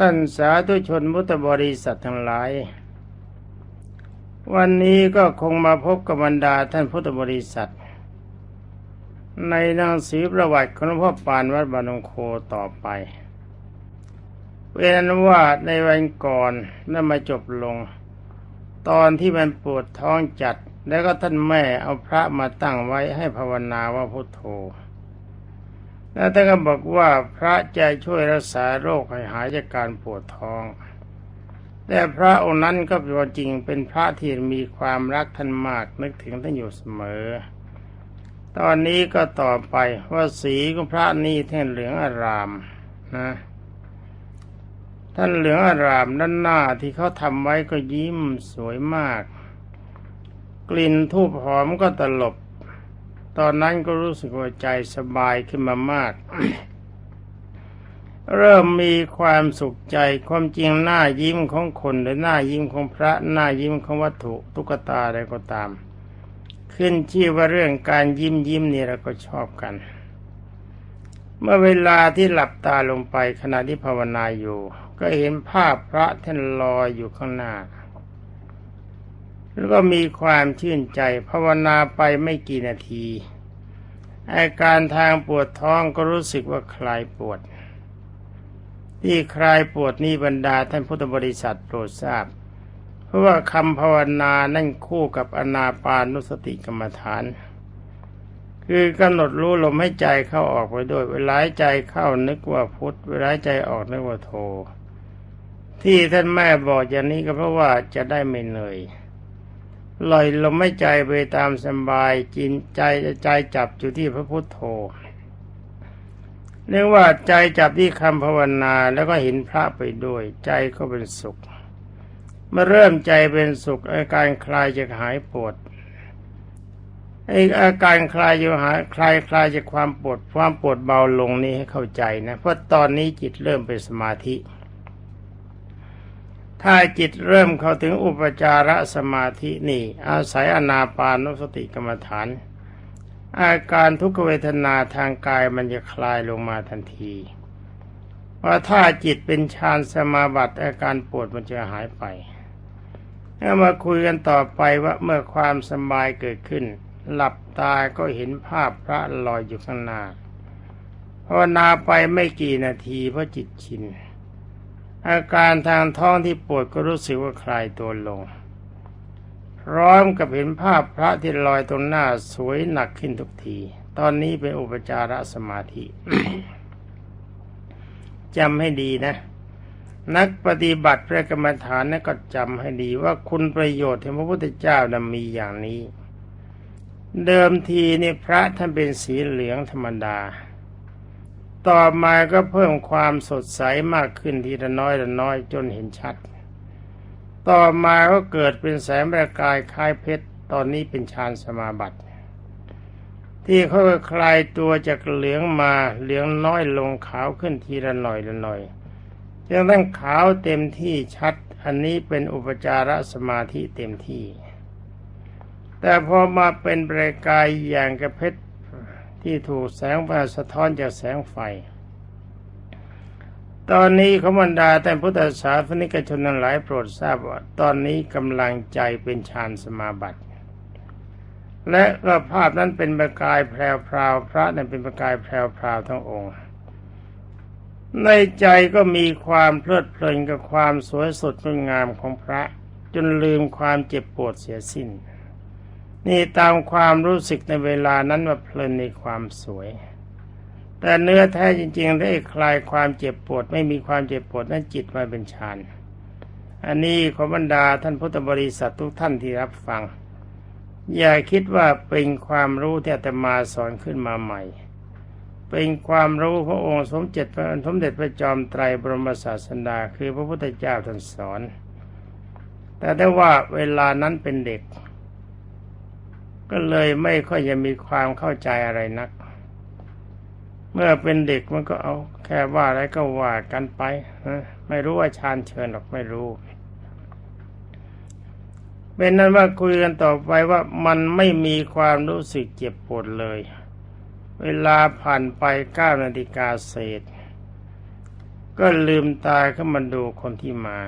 ท่านสาธุชนมุตบริษัททั้งหลาย วันนี้ก็คงมาพบกับบรรดาท่านพุทธบริษัท ในหนังสือประวัติของพ่อปานวัดบานงโคต่อไปเว้นว่าในวันก่อนนั่นมาจบลง ตอนที่มันปวดท้องจัด แล้วก็ท่านแม่เอาพระมาตั้งไว้ให้ภาวนาว่าพุทโธ แล้วท่านก็บอกว่าพระจะช่วยรักษาโรคให้หายจากการปวดท้อง แต่พระองค์นั้นก็เป็นจริงเป็นพระที่มีความรักท่านมากนึกถึงท่านอยู่เสมอ ตอนนี้ก็ต่อไปว่าสีของพระนี่ท่านเหลืองอารามนะท่านเหลืองอารามด้านหน้าที่เขาทำไว้ก็ยิ้มสวยมาก กลิ่นทูบหอมก็ตลบ ตอนนั้นก็รู้สึกว่าใจสบายขึ้นมามาก เริ่มมีความสุขใจความจริงหน้ายิ้มของคนหรือหน้ายิ้มของพระหน้ายิ้มของวัตถุตุ๊กตาอะไรก็ตาม ขึ้นชื่อว่าเรื่องการยิ้มยิ้มนี่เราก็ชอบกัน เมื่อเวลาที่หลับตาลงไปขณะที่ภาวนาอยู่ ก็เห็นภาพพระท่านลอยอยู่ข้างหน้า แล้วก็มีความชื่นใจภาวนาไปไม่กี่นาทีอาการทางปวดท้องก็รู้สึกว่าคลายปวด ที่คลายปวดนี้บรรดาท่านพุทธบริษัทโปรดทราบ เพราะว่าคำภาวนานั่นคู่กับอนาปานุสติกรรมฐาน คือกำหนดรู้ลมให้ใจเข้าออกไปด้วย เวลาใจเข้านึกว่าพุทธเวลาใจออกนึกว่าโท ที่ท่านแม่บอกอย่างนี้ก็เพราะว่าจะได้ไม่เหนื่อย ลอยลมไม่ใจไปตามสบายจินใจใจจับอยู่ที่พระพุทธโธเรียกว่าใจจับที่คำภาวนาแล้วก็เห็นพระไปด้วย ใจก็เป็นสุขเมื่อเริ่มใจเป็นสุขอาการคลายจะหายปวดไออาการคลายจะหายคลายคลายจากความปวดความปวดเบาลงนี้ให้เข้าใจนะ เพราะตอนนี้จิตเริ่มเป็นสมาธิ ถ้าจิตเริ่มเข้าถึงอุปจารสมาธินี่ อาศัยอนาปานุสติกรรมฐาน อาการทุกขเวทนาทางกายมันจะคลายลงมาทันทีว่าถ้าจิตเป็นฌานสมาบัติอาการปวดมันจะหายไปแล้วมาคุยกันต่อไปว่าเมื่อความสบายเกิดขึ้น หลับตาก็เห็นภาพพระลอยอยู่ข้างหน้าภาวนาไปไม่กี่นาทีเพราะจิตชิน อาการทางท้องที่ปวดก็รู้สึกว่าคลายตัวลง พร้อมกับเห็นภาพพระที่ลอยตรงหน้าสวยหนักขึ้นทุกที ตอนนี้เป็นอุปจารสมาธิจำให้ดีนะ นักปฏิบัติพระกรรมฐานนั่นก็จำให้ดีว่าคุณประโยชน์ที่พระพุทธเจ้านั้นมีอย่างนี้ เดิมทีนี่พระท่านเป็นสีเหลืองธรรมดา ต่อมาก็เพิ่มความสดใสมากขึ้นทีละน้อยละน้อยจนเห็นชัด ต่อมาก็เกิดเป็นแสงประกายคล้ายเพชร ตอนนี้เป็นฌานสมาบัติ ที่เขาคลายตัวจากเหลืองมาเหลืองน้อยลงขาวขึ้นทีละหน่อยละหน่อยจนตั้งขาวเต็มที่ชัด อันนี้เป็นอุปจารสมาธิเต็มที่ แต่พอมาเป็นประกายอย่างกระเพชร ที่ถูกแสงไฟสะท้อนจากแสงไฟ ตอนนี้ขบรรดาแต่พุทธศาสนิกชนทั้งหลายโปรดทราบว่า ตอนนี้กำลังใจเป็นฌานสมาบัติและก็ภาพนั้นเป็นประกายแพรวพราวพระนั้นเป็นประกายแพรวพราวทั้งองค์ ในใจก็มีความเพลิดเพลินกับความสวยสดงดงามของพระ จนลืมความเจ็บปวดเสียสิ้น นี่ตามความรู้สึกในเวลานั้นว่าเพลินในความสวย แต่เนื้อแท้จริงๆ ได้คลายความเจ็บปวด ไม่มีความเจ็บปวดนั้นจิตมาเป็นฌานอันนี้ขอบรรดาท่านพุทธบริษัททุกท่านที่รับฟัง อย่าคิดว่าเป็นความรู้ที่อาตมาสอนขึ้นมาใหม่ เป็นความรู้พระองค์สมเจ็จพระสมเด็จพระจอมไตรบรมศาสดาคือพระพุทธเจ้าท่านสอน แต่ได้ว่าเวลานั้นเป็นเด็ก ก็เลยไม่ค่อยจะมีความเข้าใจอะไรนัก เมื่อเป็นเด็กมันก็เอา แค่ว่าอะไรก็ว่ากันไปไม่รู้ว่าชาญเชิญหรอกไม่รู้เป็นนั้นว่าคุยกันต่อไปว่ามันไม่มีความรู้สึกเจ็บปวดเลย เวลาผ่านไปเก้านาฬิกาเศษ ก็ลืมตาขึ้นมาดูคนที่มา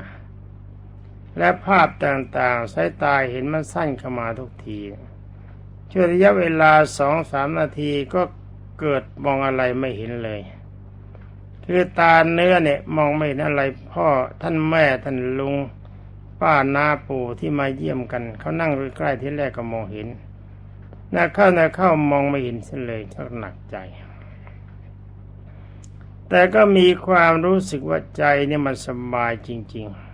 และภาพต่างๆ สายตาเห็นมันสั้นเข้ามาทุกที ช่วงระยะเวลาสองสามนาทีก็เกิดมองอะไรไม่เห็นเลยคือตาเนื้อเนี่ยมองไม่เห็นอะไร พ่อท่านแม่ท่านลุง ป้านาปู่ที่มาเยี่ยมกัน เขานั่งใกล้ที่แรกก็มองเห็นน่าเข้าน่าเข้ามองไม่เห็นเสเลยชักหนักใจ แต่ก็มีความรู้สึกว่าใจเนี่ยมันสบายจริง ๆ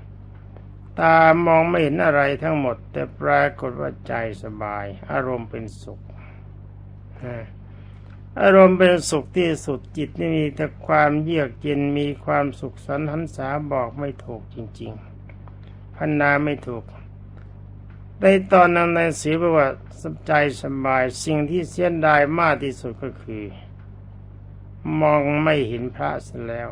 ตามองไม่เห็นอะไรทั้งหมด แต่ปรากฏว่าใจสบาย อารมณ์เป็นสุขอารมณ์เป็นสุขที่สุดจิตนี่มีแต่ความเยือกเย็นมีความสุขสันหันษาบอกไม่ถูกจริง ๆ พันนาไม่ถูกในตอนนั้นในสีบอกว่าสใจสบายสิ่งที่เสียดายมากที่สุดก็คือ มองไม่เห็นพระเสียแล้ว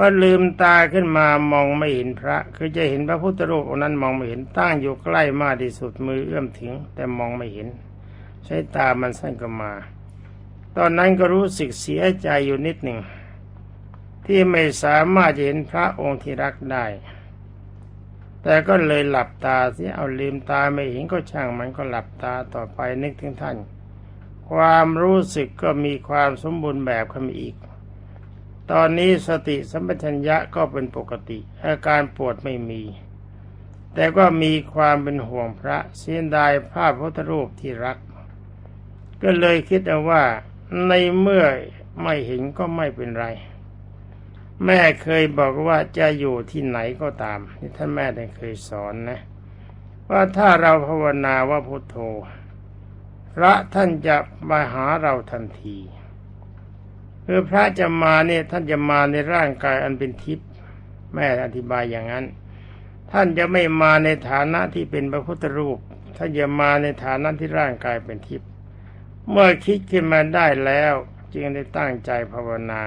พอลืมตาขึ้นมามองไม่เห็นพระ คือจะเห็นพระพุทธรูปองนั้นมองไม่เห็นตั้งอยู่ใกล้มากที่สุดมือเอื้อมถึง แต่มองไม่เห็น ใช้ตามันสั้นก็มา ตอนนั้นก็รู้สึกเสียใจอยู่นิดหนึ่ง ที่ไม่สามารถเห็นพระองค์ที่รักได้ แต่ก็เลยหลับตาเสิเอาลืมตาไม่เห็นก็ช่างมันก็หลับตาต่อไปนึกถึงท่าน ความรู้สึกก็มีความสมบูรณ์แบบขึ้นอีก ตอนนี้สติสัมปชัญญะก็เป็นปกติ อาการปวดไม่มี แต่ก็มีความเป็นห่วงพระเสียดายภาพพระรูปที่รัก ก็เลยคิดเอาว่าในเมื่อไม่เห็นก็ไม่เป็นไร แม่เคยบอกว่าจะอยู่ที่ไหนก็ตามนี่ท่านแม่ได้เคยสอนนะ ว่าถ้าเราภาวนาว่าพุโทโธ พระท่านจะมาหาเราทันที คือพระจะมาเนี่ยท่านจะมาในร่างกายอันเป็นทิพย์แม่อธิบายอย่างนั้น ท่านจะไม่มาในฐานะที่เป็นพระพุทธรูป ท่านจะมาในฐานะที่ร่างกายเป็นทิพย์เมื่อคิดขึ้นมาได้แล้ว จึงได้ตั้งใจภาวนา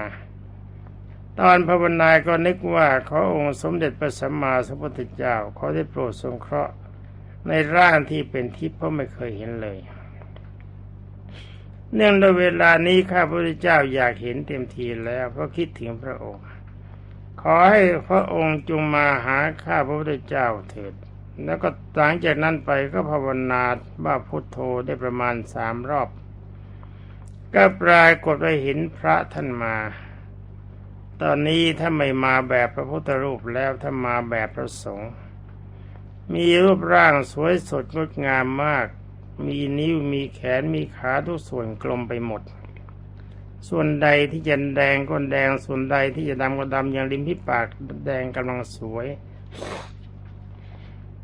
ตอนภาวนาก็นึกว่าขอองค์สมเด็จพระสัมมาสัมพุทธเจ้าขอได้โปรดสงเคราะห์ในร่างที่เป็นทิพย์เพราะไม่เคยเห็นเลย เนื่องในเวลานี้ข้าพระเจ้าอยากเห็นเต็มทีแล้วเพราะคิดถึงพระองค์ ขอให้พระองค์จงมาหาข้าพระพุทธเจ้าเถิด แล้วก็หลังจากนั้นไปก็ภาวนาว่าพุทโธได้ประมาณสามรอบ ก็ปรากฏว่าเห็นพระท่านมา ตอนนี้ถ้าไม่มาแบบพระพุทธรูปแล้วถ้ามาแบบพระสงฆ์มีรูปร่างสวยสดงดงามมาก มีนิ้วมีแขนมีขาทุกส่วนกลมไปหมด ส่วนใดที่จะแดงก็แดงส่วนใดที่จะดำก็ดำอย่างริมที่ปากแดงกำลังสวย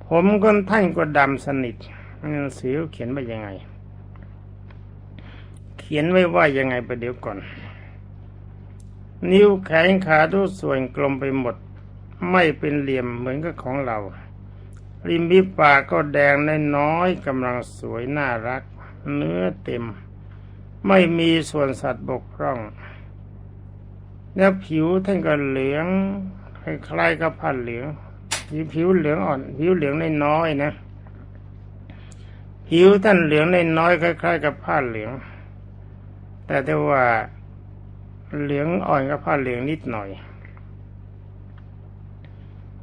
ผมก็ท่านก็ดำสนิทหนังสือเขียนไว้ยังไง เขียนไว้ว่ายังไงไปเดี๋ยวก่อน นิ้วแขนขาทุกส่วนกลมไปหมด ไม่เป็นเหลี่ยมเหมือนกับของเรา ริมพิปากก็แดงน้อยกำลังสวยน่ารัก เนื้อเต็ม ไม่มีส่วนสัตว์บกพร่องแล้วผิวท่านก็เหลืองคล้ายๆกับผ้าเหลืองผิวเหลืองอ่อน ผิวเหลืองน้อยๆนะผิวท่านเหลืองน้อยๆคล้าย ๆ กับผ้าเหลือง แต่ถ้าว่าเหลืองอ่อนกับผ้าเหลืองนิดหน่อย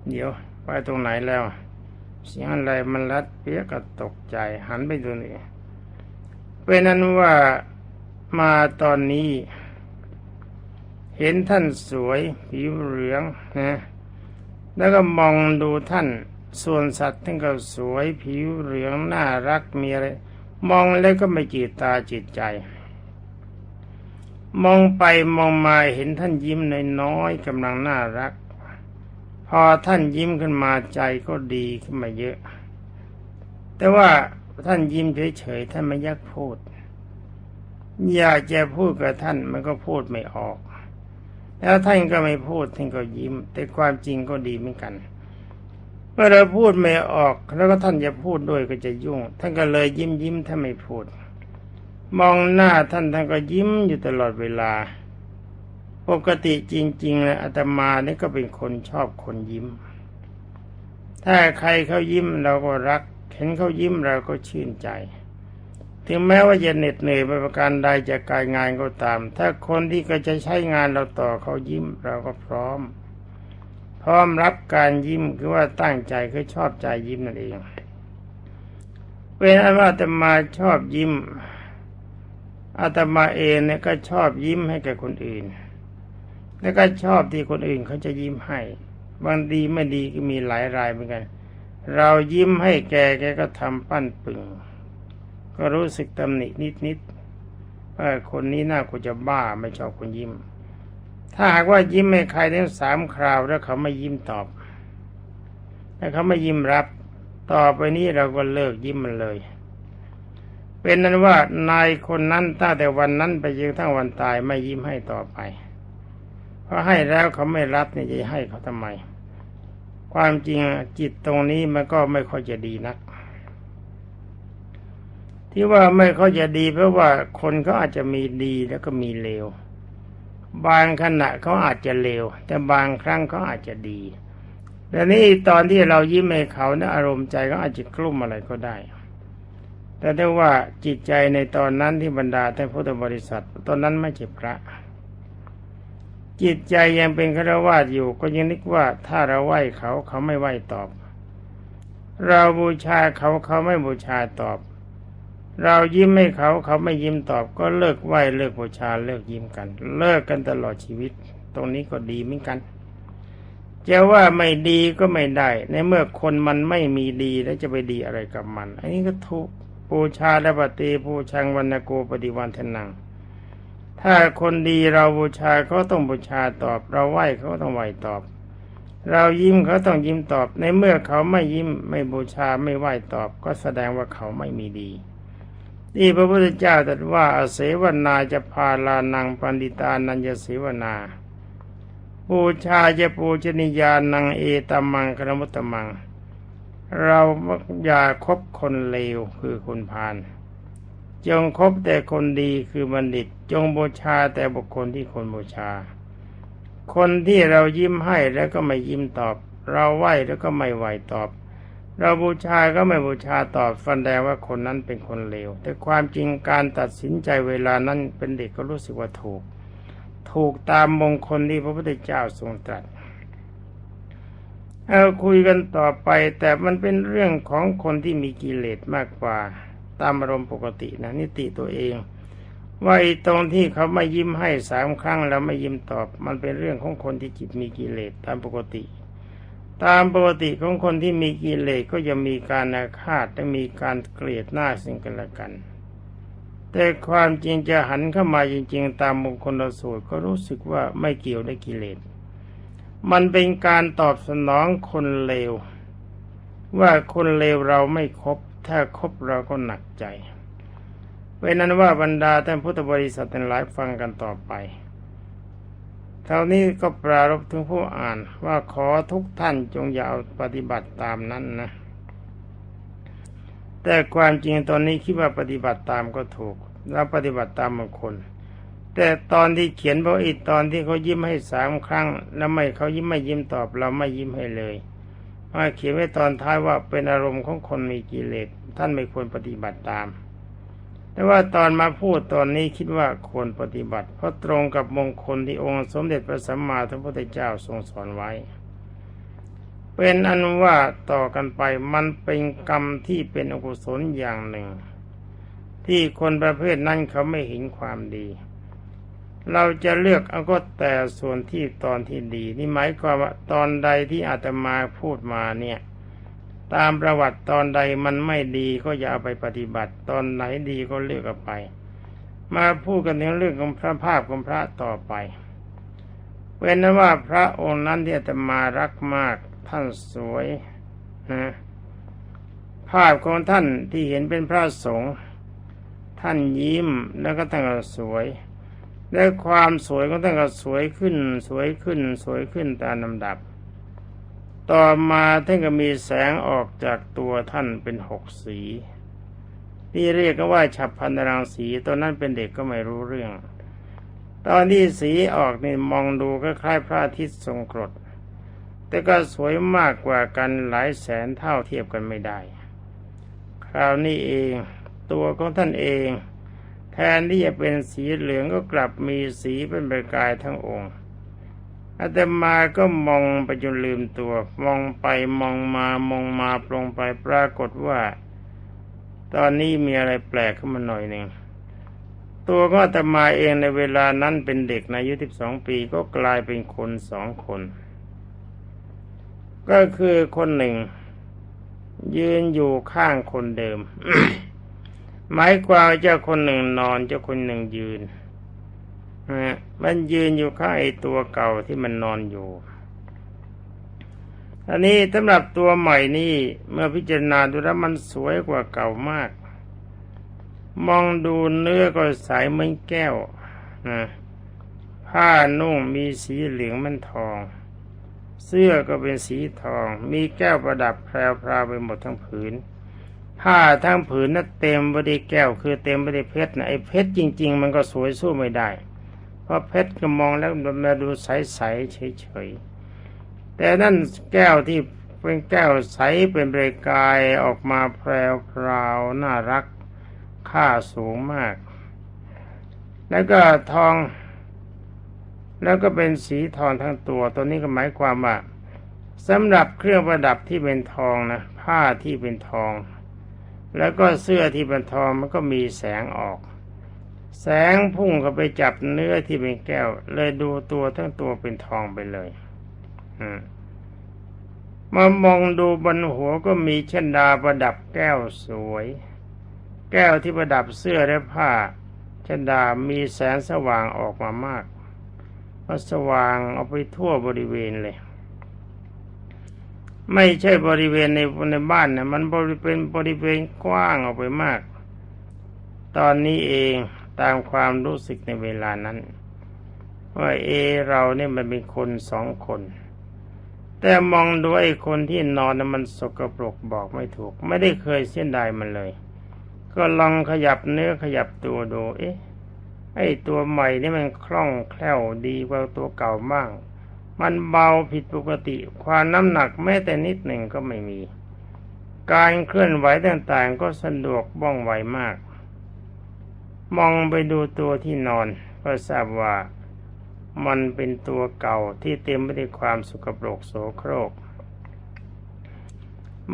เดี๋ยว ไปตรงไหนแล้ว เสียงอะไรมันรัดเปียกก็ตกใจ หันไปดูนี่เป็นนั้นว่ามาตอนนี้ เห็นท่านสวยผิวเหลืองนะแล้วก็มองดูท่านส่วนสัตว์ท่านก็สวยผิวเหลืองน่ารักมีอะไรมองแล้วก็ไม่จีตตาจิตใจ มองไปมองมาเห็นท่านยิ้มน้อยๆกำลังน่ารัก พอท่านยิ้มขึ้นมาใจก็ดีขึ้นมาเยอะ แต่ว่าท่านยิ้มเฉยๆท่านไม่ยักพูด อยากจะพูดกับท่านมันก็พูดไม่ออก แล้วท่านก็ไม่พูดท่านก็ยิ้ม แต่ความจริงก็ดีเหมือนกันเมื่อเราพูดไม่ออก แล้วก็ท่านจะพูดด้วยก็จะยุ่ง ท่านก็เลยยิ้มยิ้มถ้าไม่พูด มองหน้าท่านท่านก็ยิ้มอยู่ตลอดเวลา ปกติจริงๆนะอาตมานี่ก็เป็นคนชอบคนยิ้ม ถ้าใครเขายิ้มเราก็รัก เห็นเขายิ้มเราก็ชื่นใจ ถึงแม้ว่าจะเหน็ดเหนื่อยไปประการใดจากการงานก็ตาม ถ้าคนที่ก็จะใช้งานเราต่อเขายิ้มเราก็พร้อม พร้อมรับการยิ้มคือว่าตั้งใจคือชอบใจยิ้มนั่นเองเป็นอันว่าอาตมาชอบยิ้มอาตมาเองเนี่ยก็ชอบยิ้มให้แก่คนอื่น แล้วก็ชอบที่คนอื่นเขาจะยิ้มให้ บางดีไม่ดีก็มีหลายรายเหมือนกัน เรายิ้มให้แกแกก็ทำปั้นปึงก็รู้สึกตำหนินิดๆว่าคนนี้น่ากูจะบ้าไม่ชอบคนยิ้ม ถ้าหากว่ายิ้มให้ใครทั้งสามคราวแล้วเขาไม่ยิ้มตอบถ้าเขาไม่ยิ้มรับ ต่อไปนี้เราก็เลิกยิ้มมันเลย เป็นนั้นว่านายคนนั้นตั้งแต่วันนั้นไปจนทั้งวันตายไม่ยิ้มให้ต่อไป เพราะให้แล้วเขาไม่รับนี่จะให้เขาทำไม ความจริงจิตตรงนี้มันก็ไม่ค่อยจะดีนัก ที่ว่าไม่ค่อยจะดี เพราะว่าคนเขาอาจจะมีดีแล้วก็มีเลว บางขณะเขาอาจจะเลว แต่บางครั้งเขาอาจจะดีแต่นี่ตอนที่เรายิ้มให้เขาเนะอารมณ์ใจเขาอาจจะกลุ้มอะไรก็ได้ แต่ได้ว่าจิตใจในตอนนั้นที่บรรดาท่านพุทธบริษัท ตอนนั้นไม่ใช่พระ จิตใจยังเป็นฆราวาสอยู่ ก็ยังนึกว่าถ้าเราไหว้เขาเขาไม่ไหว้ตอบ เราบูชาเขาเขาไม่บูชาตอบ เรายิ้มให้เขาเขาไม่ยิ้มตอบ ก็เลิกไหว้เลิกบูชาเลิกยิ้มกัน เลิกกันตลอดชีวิต ตรงนี้ก็ดีเหมือนกันจะว่าไม่ดีก็ไม่ได้ ในเมื่อคนมันไม่มีดีแล้วจะไปดีอะไรกับมัน อันนี้ก็ทุกปูชาและปฏิปูชังวันโกปฏิวันทนัง ถ้าคนดีเราบูชาเขาต้องบูชาตอบ เราไหว้เขาต้องไหว้ตอบ เรายิ้มเขาต้องยิ้มตอบ ในเมื่อเขาไม่ยิ้มไม่บูชาไม่ไหว้ตอบ ก็แสดงว่าเขาไม่มีดีที่พระพุทธเจ้าตรัสว่าอาเสวนาจะพาลานังปันดิตานันจะเสวนาบูชาจะปูชนียานังเอตมังครมุตตมัง เราอย่าคบคนเลวคือคนพาล จงคบแต่คนดีคือบัณฑิต จงบูชาแต่บุคคลที่คนบูชา คนที่เรายิ้มให้แล้วก็ไม่ยิ้มตอบ เราไหวแล้วก็ไม่ไหวตอบ เราบูชาก็ไม่บูชาตอบฟันแดงว่าคนนั้นเป็นคนเลว แต่ความจริงการตัดสินใจเวลานั้นเป็นเด็กก็รู้สึกว่าถูก ถูกตามมงคลที่พระพุทธเจ้าทรงตรัสเอาคุยกันต่อไปแต่มันเป็นเรื่องของคนที่มีกิเลสมากกว่า ตามอารมณ์ปกตินะนิติตัวเอง ว่าไอ้ตรงที่เขาไม่ยิ้มให้สามครั้งแล้วไม่ยิ้มตอบ มันเป็นเรื่องของคนที่จิตมีกิเลสตามปกติ ตามปกติของคนที่มีกิเลสก็จะมีการอาฆาตและมีการเกลียดหน้าสิ่งกันและกัน แต่ความจริงจะหันเข้ามาจริง ๆ ตามมงคลสูตรก็รู้สึกว่าไม่เกี่ยวในกิเลสมันเป็นการตอบสนองคนเลวว่าคนเลวเราไม่ครบ ถ้าครบเราก็หนักใจเป็นนั้นว่าบรรดาท่านพุทธบริษัททั้งหลายฟังกันต่อไปเท่านี้ก็ปรารบถึงผู้อ่านว่าขอทุกท่านจงอย่าเอาปฏิบัติตามนั้นนะ แต่ความจริงตอนนี้คิดว่าปฏิบัติตามก็ถูก แล้วปฏิบัติตามบางคน แต่ตอนที่เขียนบอกอีกตอนที่เขายิ้มให้สามครั้ง แล้วไม่เขายิ้มไม่ยิ้มตอบเราไม่ยิ้มให้เลย มาเขียนไว้ตอนท้ายว่าเป็นอารมณ์ของคนมีกิเลสท่านไม่ควรปฏิบัติตาม แต่ว่าตอนมาพูดตอนนี้คิดว่าควรปฏิบัติ เพราะตรงกับมงคลที่องค์สมเด็จพระสัมมาสัมพุทธเจ้าทรงสอนไว้ เป็นอันว่าต่อกันไปมันเป็นกรรมที่เป็นอกุศลอย่างหนึ่ง ที่คนประเภทนั้นเขาไม่เห็นความดี เราจะเลือกเอาก็แต่ส่วนที่ตอนที่ดี นี่หมายความว่าตอนใดที่อาตมาพูดมาเนี่ย ตามประวัติตอนใดมันไม่ดีก็อย่าเอาไปปฏิบัติ ตอนไหนดีก็เลือกเอาไป มาพูดกันถึงเรื่องของพระภาพของพระต่อไปเป็นนั้นว่าพระองค์นั้นที่อาตมารักมากท่านสวยนะภาพของท่านที่เห็นเป็นพระสงฆ์ท่านยิ้มแล้วก็ท่านก็สวย และความสวยของท่านก็สวยขึ้น สวยขึ้น สวยขึ้นตามลำดับ ต่อมาท่านก็มีแสงออกจากตัวท่านเป็นหกสีที่เรียกกันว่าฉับพันธรังสีตอนนั้นเป็นเด็กก็ไม่รู้เรื่อง ตอนที่สีออกนี่มองดูก็คล้ายพระอาทิตย์ทรงกรด แต่ก็สวยมากกว่ากันหลายแสนเท่าเทียบกันไม่ได้ คราวนี้เอง ตัวของท่านเอง แทนที่จะเป็นสีเหลืองก็กลับมีสีเป็นประกายทั้งองค์อาตมาก็มองไปจนลืมตัว มองไปมองมามองมาปรงไปปรากฏว่า ตอนนี้มีอะไรแปลกขึ้นมาหน่อยหนึ่งตัวก็อาตมาเองในเวลานั้นเป็นเด็กในอายุสิบสองปีก็กลายเป็นคนสองคน ก็คือคนหนึ่ง ยืนอยู่ข้างคนเดิม หมายความเจ้าคนหนึ่งนอนเจ้าคนหนึ่งยืนนะมันยืนอยู่ข้างไอ้ตัวเก่าที่มันนอนอยู่ อันนี้สำหรับตัวใหม่นี่เมื่อพิจารณาดูแล้วมันสวยกว่าเก่ามาก มองดูเนื้อก็ใสเหมือนแก้วนะผ้านุ่งมีสีเหลืองมันทอง เสื้อก็เป็นสีทอง มีแก้วประดับแพรวๆไปหมดทั้งผืน ผ้าทั้งผืนนั้นเต็มไปด้วยแก้ว คือเต็มไปด้วยเพชรนะไอ้เพชรจริง ๆ มันก็สวยสู้ไม่ได้ เพราะเพชรก็มองแล้วมันมาดูใสๆเฉยๆแต่นั่นแก้วที่เป็นแก้วใสเป็นประกายออกมาแพรวพราวน่ารักค่าสูงมาก แล้วก็ทอง แล้วก็เป็นสีทองทั้งตัว ตัวนี้ก็หมายความว่าสำหรับเครื่องประดับที่เป็นทองนะผ้าที่เป็นทอง แล้วก็เสื้อที่เป็นทองมันก็มีแสงออก แสงพุ่งเข้าไปจับเนื้อที่เป็นแก้ว เลยดูตัวทั้งตัวเป็นทองไปเลยมมามองดูบนหัวก็มีเช่นดาประดับแก้วสวย แก้วที่ประดับเสื้อและผ้าเช่นดามีแสงสว่างออกมามากก็สว่างเอาไปทั่วบริเวณเลย ไม่ใช่บริเวณในในบ้านนะมันบริเป็นบริเวณกว้างออกไปมาก ตอนนี้เองตามความรู้สึกในเวลานั้น ว่าเอเราเนี่ยมันเป็นคนสองคน แต่มองดูไอ้คนที่นอนนะมันสกปรกบอกไม่ถูก ไม่ได้เคยเส้นใดมันเลย ก็ลองขยับเนื้อขยับตัวดู เอ๊ะไอ้ตัวใหม่นี่มันคล่องแคล่วดีกว่าตัวเก่ามาก มันเบาผิดปกติ ความน้ำหนักแม้แต่นิดหนึ่งก็ไม่มี การเคลื่อนไหวต่างๆ ก็สะดวกบ้องไวมาก มองไปดูตัวที่นอนก็ทราบว่ามันเป็นตัวเก่าที่เต็มไปด้วยความสุกปรกโสโครก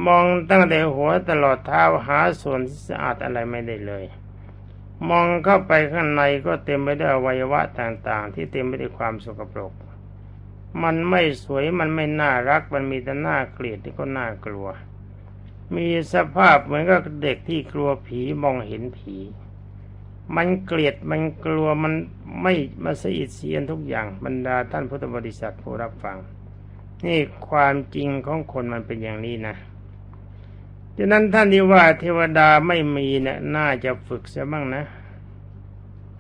มองตั้งแต่หัวตลอดเท้าหาส่วนที่สะอาดอะไรไม่ได้เลย มองเข้าไปข้างในก็เต็มไปด้วยวัยวะต่างๆ ที่เต็มไปด้วยความสกปรก มันไม่สวยมันไม่น่ารัก มันมีแต่น่าเกลียดที่ก็น่ากลัว มีสภาพเหมือนกับเด็กที่กลัวผีมองเห็นผี มันเกลียดมันกลัวมันไม่มาสะอิดเสียนทุกอย่างบรรดาท่านพุทธบริษัทผู้รับฟัง นี่ความจริงของคนมันเป็นอย่างนี้นะฉะนั้นท่านที่ว่าเทวดาไม่มีเนะี่ยน่าจะฝึกเสียบ้างนะ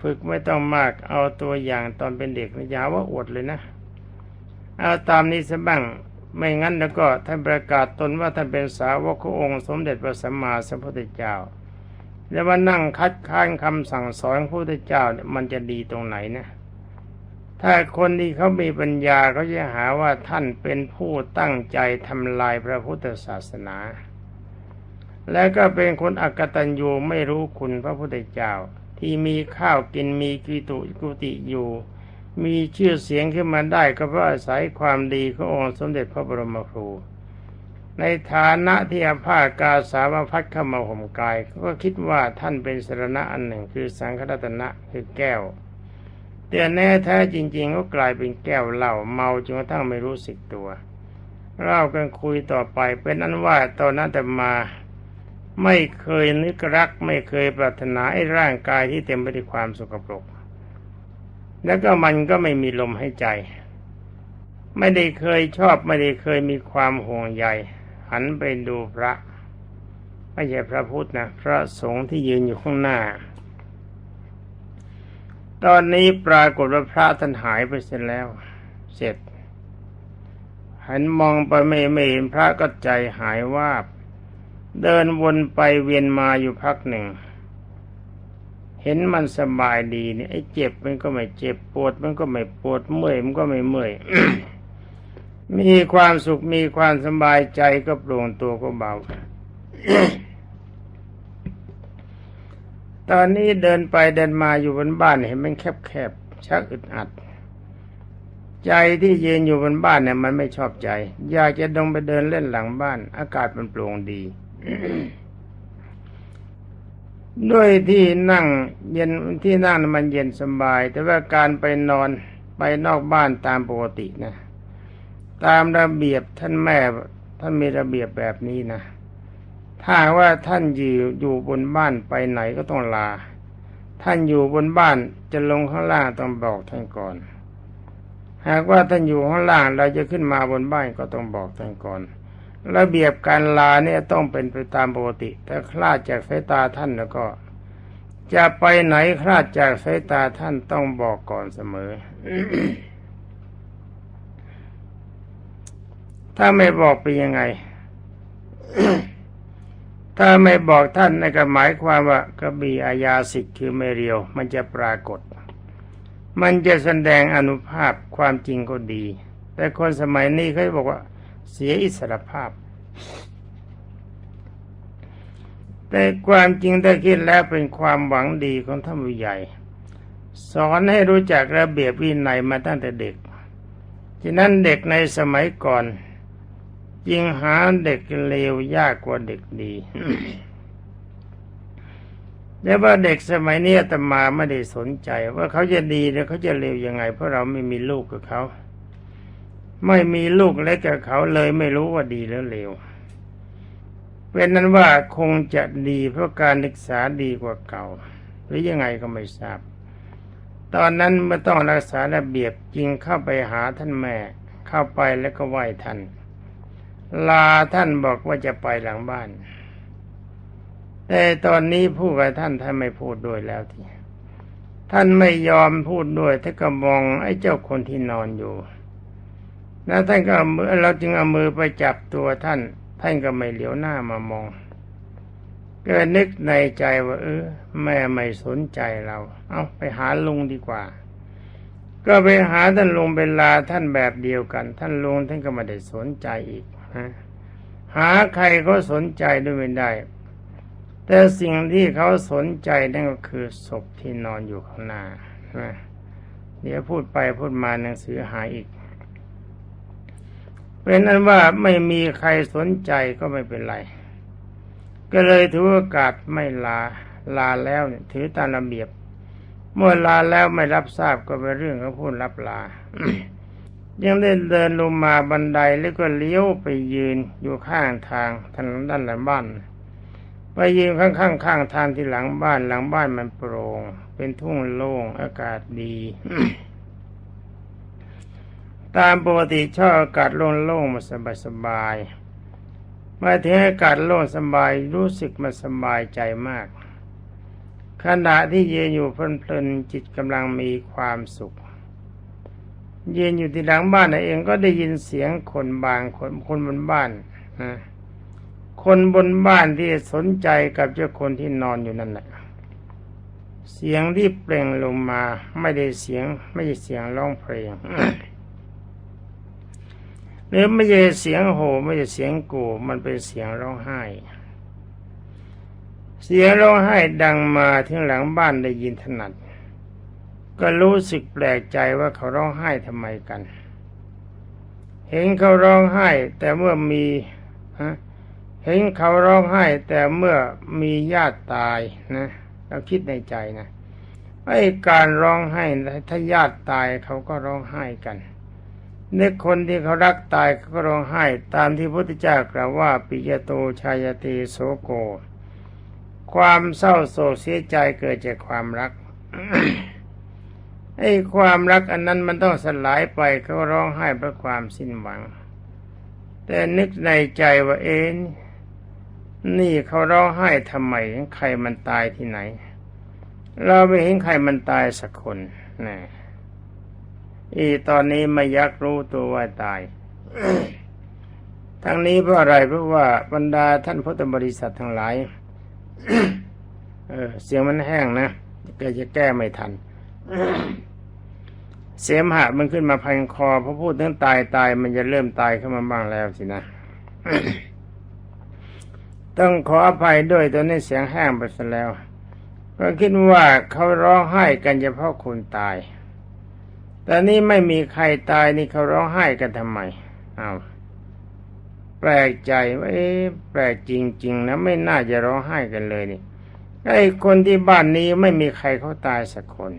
ฝึกไม่ต้องมากเอาตัวอย่างตอนเป็นเด็กนะอย่าว่าอดเลยนะ เอาตามนี้ซะบ้าง ไม่งั้นแล้วก็ท่านประกาศตนว่าท่านเป็นสาวกขององค์ สมเด็จพระสัมมาสัมพุทธเจ้า แล้วว่านั่งคัดค้านคำสั่งสอนพระพุทธเจ้าเนี่ยมันจะดีตรงไหนนะ ถ้าคนที่เขามีปัญญาเขาจะหาว่าท่านเป็นผู้ตั้งใจทำลายพระพุทธศาสนา และก็เป็นคนอกตัญญูไม่รู้คุณพระพุทธเจ้า ที่มีข้าวกินมีกิตุกุติอยู่ มีชื่อเสียงขึ้นมาได้ก็เพราะอาศัยความดีขององค์สมเด็จพระบรมครู ในฐานะที่อาภาากาสาวพัดเข้ามาห่มกายก็คิดว่าท่านเป็นสรณะอันหนึ่งคือสังฆรัตนะคือแก้วแต่แน่แท้จริง ๆ ก็กลายเป็นแก้วเหล้าเมาจนกระทั่งไม่รู้สึกตัวเล่ากันคุยต่อไปเป็นนั้นว่าตอนนั้นแต่มาไม่เคยนึกรักไม่เคยปรารถนาไอ้ร่างกายที่เต็มไปด้วยความสกปรก แล้วก็มันก็ไม่มีลมให้ใจ ไม่ได้เคยชอบไม่ได้เคยมีความห่วงใยหันไปดูพระ ไม่ใช่พระพุทธนะ พระสงฆ์ที่ยืนอยู่ข้างหน้า ตอนนี้ปรากฏว่าพระท่านหายไปเสร็จแล้ว เสร็จ หันมองไปไม่ไม่เห็นพระก็ใจหายวาบเดินวนไปเวียนมาอยู่พักหนึ่ง เห็นมันสบายดีเนี่ไอ้เจ็บมันก็ไม่เจ็บปวด มันก็ไม่ปวดเมื่อยมันก็ไม่เมื่อยมีความสุขมีความสบายใจก็โปร่งตัวก็เบา ตอนนี้เดินไปเดินมาอยู่บนบ้านเห็นมันแคบๆชักอึดอัด ใจที่เยืนอยู่บนบ้านเนี่ยมันไม่ชอบใจ อยากจะลงไปเดินเล่นหลังบ้าน อากาศมันโปร่งดี ด้วยที่นั่งเย็นที่นั่งน่ะมันเย็นสบาย แต่ว่าการไปนอนไปนอกบ้านตามปกตินะ ตามระเบียบท่านแม่ท่านมีระเบียบแบบนี้นะถ้าว่าท่านอยู่อยู่บนบ้านไปไหนก็ต้องลา ท่านอยู่บนบ้านจะลงข้างล่างต้องบอกท่านก่อน หากว่าท่านอยู่ข้างล่างเราจะขึ้นมาบนบ้านก็ต้องบอกท่านก่อน ระเบียบการลาเนี่ยต้องเป็นไปตามปกติแต่คลาดจากสายตาท่านแล้วก็ จะไปไหนคลาดจากสายตาท่านต้องบอกก่อนเสมอ ถ้าไม่บอกเป็นยังไง ถ้าไม่บอกท่านนั่นก็หมายความว่ากระบี่อาญาสิทธิ์คือไม่เรียว มันจะปรากฏ มันจะแสดงอนุภาพความจริงก็ดี แต่คนสมัยนี้เขาบอกว่า เสียอิสรภาพ แต่ความจริงถ้าคิดแล้วเป็นความหวังดีของท่านผู้ใหญ่ สอนให้รู้จักระเบียบวินัยมาตั้งแต่เด็กฉะนั้นเด็กในสมัยก่อนยิงหาเด็กเลวยากกว่าเด็กดีแต่ว่าเด็กสมัยนี้ตมาไม่ได้สนใจ ว่าเขาจะดีหรือเขาจะเลวยังไง เพราะเราไม่มีลูกกับเขา ไม่มีลูกเล็กกับเขาเลยไม่รู้ว่าดีหรือเลวเป็นนั้นว่าคงจะดีเพราะการศึกษาดีกว่าเก่า หรือยังไงก็ไม่ทราบ ตอนนั้นเมื่อต้องรักษาระเบียบจึงเข้าไปหาท่านแม่ เข้าไปแล้วก็ไหว้ท่าน ลาท่านบอกว่าจะไปหลังบ้าน แต่ตอนนี้พูดกับท่านท่านไม่พูดด้วยแล้วทีท่านไม่ยอมพูดด้วยท่านก็มองไอ้เจ้าคนที่นอนอยู่ แล้วท่านก็เอามือเราจึงเอามือไปจับตัวท่าน ท่านก็ไม่เหลียวหน้ามามองก็นึกในใจว่า เออ แม่ไม่สนใจเรา เอาไปหาลุงดีกว่า ก็ไปหาท่านลุงเป็นลาท่านแบบเดียวกัน ท่านลุงท่านก็ไม่ได้สนใจอีกฮะหาใครเขาสนใจด้วยไม่ได้ แต่สิ่งที่เขาสนใจนั่นก็คือศพที่นอนอยู่ข้างหน้าเดี๋ยวพูดไปพูดมาหนังสือหายอีก เป็นนั้นว่าไม่มีใครสนใจก็ไม่เป็นไร ก็เลยถือโอกาสไม่ลาลาแล้วเนี่ยถือตามระเบียบ เมื่อลาแล้วไม่รับทราบก็เป็นเรื่องของผู้รับลา ยังได้เดินลงมาบันไดแล้วก็เลี้ยวไปยืนอยู่ข้างทางทางด้านหลังบ้าน ไปยืนข้างๆข้างทางที่หลังบ้านหลังบ้านมันโปร่ง เป็นทุ่งโล่งอากาศดี ตามปกติชอบอากาศโล่งๆมาสบายๆมาถึงอากาศโล่งสบายรู้สึกมันสบายใจมาก ขณะที่เยืนอยู่เพลินๆจิตกำลังมีความสุข เยืนอยู่ที่หลังบ้านเองก็ได้ยินเสียงคนบางคนคนบนบ้านนะคนบนบ้านที่สนใจกับเจ้าคนที่นอนอยู่นั่นแหละเสียงที่เปล่งลงมาไม่ได้เสียงไม่ใช่เสียงร้องเพลง หรือไม่ใช่เสียงโห่ไม่ใช่เสียงกูมันเป็นเสียงร้องไห้ เสียงร้องไห้ดังมาที่หลังบ้านได้ยินถนัด ก็รู้สึกแปลกใจว่าเขาร้องไห้ทำไมกัน เห็นเขาร้องไห้ แต่เมื่อมีเห็นเขาร้องไห้ แต่เมื่อมีญาติตายนะเราคิดในใจนะไอ้การร้องไห้ถ้าญาติตายเขาก็ร้องไห้กัน นึกคนที่เขารักตายเขาก็ร้องไห้ ตามที่พระพุทธเจ้ากล่าวว่าปิยโตชายเตโสโก ความเศร้าโศกเสียใจเกิดจากความรักไอ้ความรักอันนั้นมันต้องสลายไปเขาร้องไห้เพราะความสิ้นหวัง แต่นึกในใจว่าเอ็นนี่เขาร้องไห้ทำไมใครมันตายที่ไหน เราไม่เห็นใครมันตายสักคนนะ อีตอนนี้ไม่ยักรู้ตัวว่าตาย ทั้งนี้เพราะอะไรเพราะว่าบรรดาท่านพุทธบริษัททั้งหลาย เออเสียงมันแห้งนะแกจะแก้ไม่ทัน เสียมหะมันขึ้นมาพันคอพอพูดถึงตายตายมันจะเริ่มตายเข้ามาบ้างแล้วสินะต้องขออภัยด้วยตอนนี้เสียงแห้งไปซะแล้วเก็คิดว่าเขาร้องไห้กันเฉพาะคนตาย แต่นี่ไม่มีใครตายนี่เขาร้องไห้กันทำไมอ้าวแปลกใจว่าเอ๊ะแปลกจริง ๆ นะไม่น่าจะร้องไห้กันเลยนี่ไอ้คนที่บ้านนี้ไม่มีใครเขาตายสักคน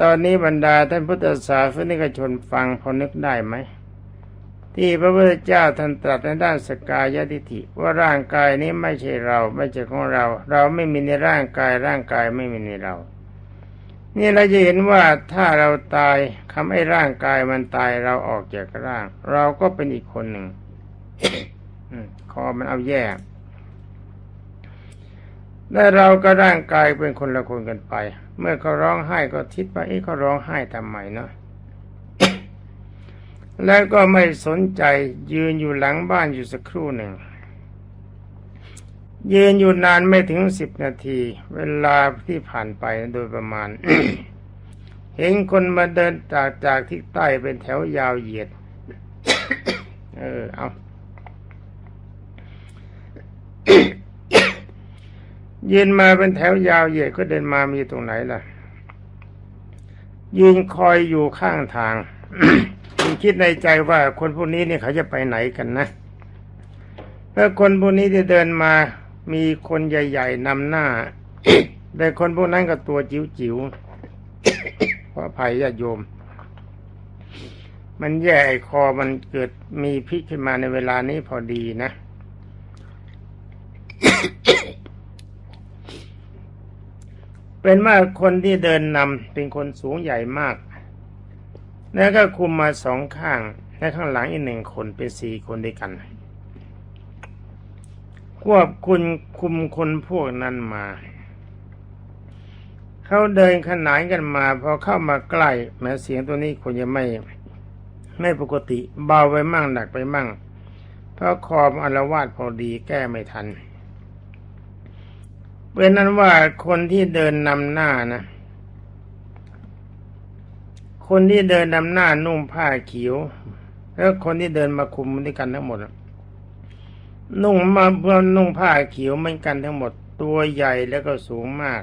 ตอนนี้บรรดาท่านพุทธศาสนิกชนฟังพอนึกได้ไหมที่พระพุทธเจ้าท่านตรัสในด้านสกายทิฏฐิว่าร่างกายนี้ไม่ใช่เรา ไม่ใช่ของเรา เราไม่มีในร่างกายร่างกายไม่มีในเรา นี่เราจะเห็นว่าถ้าเราตายคำให้ร่างกายมันตายเราออกจากร่าง เราก็เป็นอีกคนหนึ่งคอมันเอาแย่และเราก็ร่างกายเป็นคนละคนกันไป เมื่อเขาร้องไห้ก็ทิดว่าเอ๊ะเขาร้องไห้ทำไมเนาะแล้วก็ไม่สนใจยืนอยู่หลังบ้านอยู่สักครู่หนึ่ง ยืนอยู่นานไม่ถึงสิบนาที เวลาที่ผ่านไปโดยประมาณ เห็นคนมาเดินจากจากที่ใต้เป็นแถวยาวเหยียด เออเอายืนมาเป็นแถวยาวเหยียดก็เดินมามีตรงไหนล่ะ ยืนคอยอยู่ข้างทางคิดในใจว่าคนพวกนี้เนี่ยเขาจะไปไหนกันนะเพราะคนพวกนี้ที่เดินมา มีคนใหญ่ๆนำหน้า แต่คนพวกนั้นก็ตัวจิ๋วๆเพราะภัยญาติโยม มันแย่คอมันเกิดมีพิษขึ้นมาในเวลานี้พอดีนะเป็นว่าคนที่เดินนำเป็นคนสูงใหญ่มาก แล้วก็คุมมาสองข้าง และข้างหลังอีกหนึ่งคนเป็นสี่คนด้วยกัน ควบคุณคุมคนพวกนั้นมา เขาเดินขนานกันมา พอเข้ามาใกล้แม้เสียงตัวนี้ควรจะไม่ไม่ปกติเบาไปมั่งหนักไปมั่งเพราะคอมอารวาสพอดีแก้ไม่ทันเป็นนั้นว่าคนที่เดินนำหน้านะ คนที่เดินนำหน้านุ่งผ้าเขียว แล้วคนที่เดินมาคุมด้วยกันทั้งหมดอะ นุ่งมาเพื่อนุ่งผ้าเขียวเหมือนกันทั้งหมดตัวใหญ่แล้วก็สูงมาก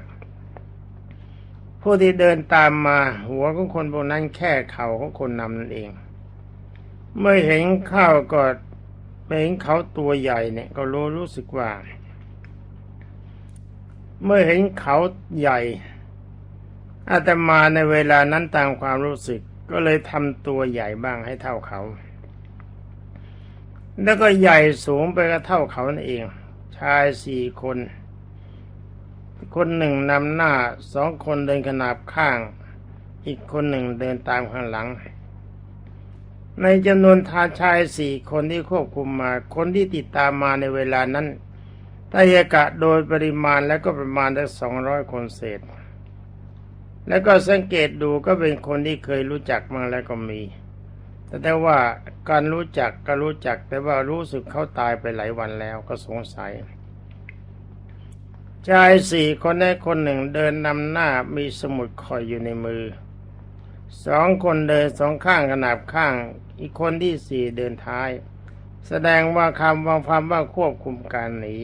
ผู้ที่เดินตามมา หัวของคนพวกนั้นแค่เข่าของคนนำนั่นเอง เมื่อเห็นเข้าก็เห็นเขาตัวใหญ่เนี่ย ก็รู้รู้สึกว่า เมื่อเห็นเขาใหญ่อาตมาในเวลานั้นตามความรู้สึกก็เลยทำตัวใหญ่บ้างให้เท่าเขา แล้วก็ใหญ่สูงไปก็เท่าเขานั่นเอง ชายสี่คน คนหนึ่งนำหน้าสองคนเดินขนาบข้าง อีกคนหนึ่งเดินตามข้างหลัง ในจำนวนทาชายสี่คนที่ควบคุมมา คนที่ติดตามมาในเวลานั้นถ้าเอกะโดยปริมาณแล้วก็ประมาณได้สองร้อยคนเศษ แล้วก็สังเกตดูก็เป็นคนที่เคยรู้จักมาแล้วก็มี แต่แต่ว่าการรู้จักก็รู้จักแต่ว่ารู้สึกเขาตายไปหลายวันแล้วก็สงสัยชายสี่คนในคนหนึ่งเดินนำหน้ามีสมุดคอยอยู่ในมือสองคนเดินสองข้างขนาบข้าง อีกคนที่สี่เดินท้าย แสดงว่าคำวางความว่าควบคุมการหนี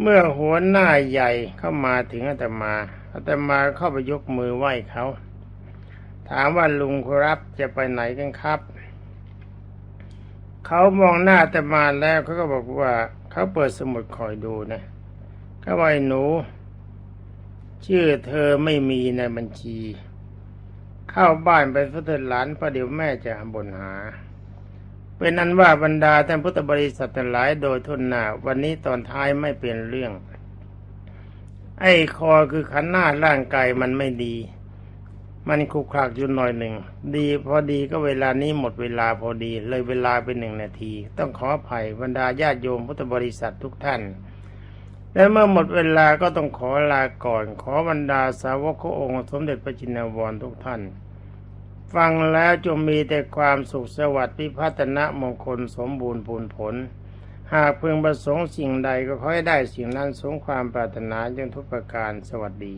เมื่อหัวหน้าใหญ่เข้ามาถึงอาตมาอาตมาเข้าไปยกมือไหว้เขา ถามว่าลุงครับจะไปไหนกันครับ เขามองหน้าอาตมาแล้วเขาก็บอกว่าเขาเปิดสมุดคอยดูนะเขาไอ้หนู ชื่อเธอไม่มีในบัญชี เข้าบ้านไปพุทธหลานประเดี๋ยวแม่จะบ่นหา เป็นนั้นว่าบรรดาท่านพุทธบริษัทหลายโดยทุนหนาวันนี้ตอนท้ายไม่เป็นเรื่อง ไอ้คอคือขันหน้าร่างกายมันไม่ดี มันคลุกคลักอยู่หน่อยหนึ่ง ดีพอดีก็เวลานี้หมดเวลาพอดี เลยเวลาไปหนึ่งนาที ต้องขออภัยบรรดาญาติโยมพุทธบริษัททุกท่าน และเมื่อหมดเวลาก็ต้องขอลาก่อน ขอบรรดาสาวกขององค์ สมเด็จพระจินวรทุกท่าน ฟังแล้วจงมีแต่ความสุขสวัสดิ์พิพัฒนะมงคลสมบูรณ์ผลผล หากเพึงประสงค์สิ่งใดก็ขอให้ได้สิ่งนั้นสมความปรารถนาจงทุกประการสวัสดี